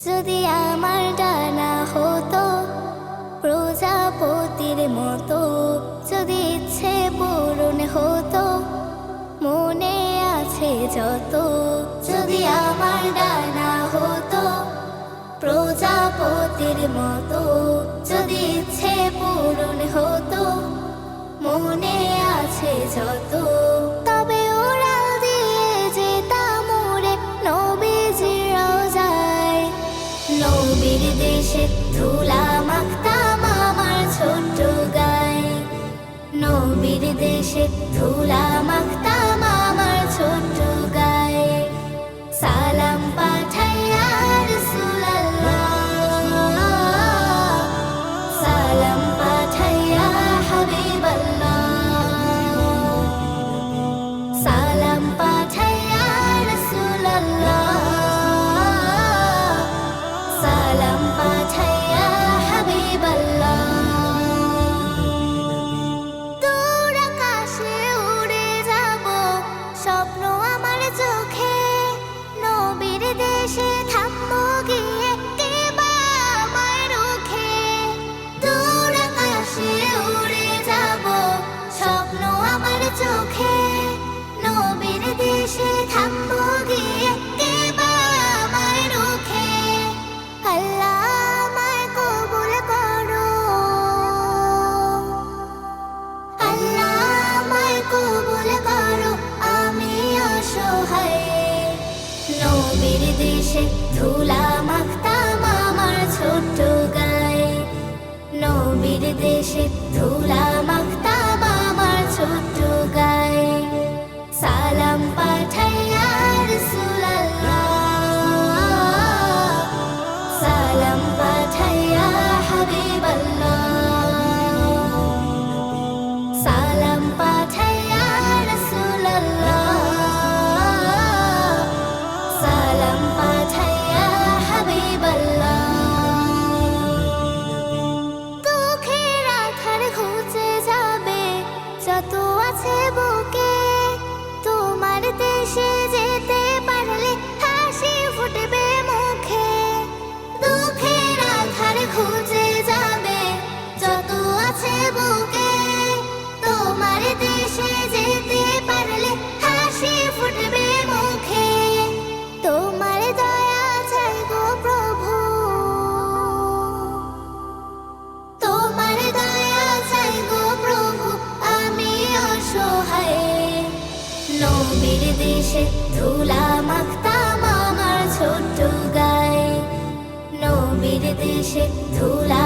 যদি আমার ডানা হতো প্রজাপতির মতো, যদি ইচ্ছে পূরণ হতো, মনে আছে যত, যদি আমার ডানা হতো প্রজাপতির মতো, যদি ইচ্ছে পূরণ হতো, মনে আছে যত। ধুলাম ছোট্ট দেশে ধুলা মাখতে নবীর দেশে ধুলা মাখতাম আমার ছোট্ট গায়ে। নবীর দেশে ধুলা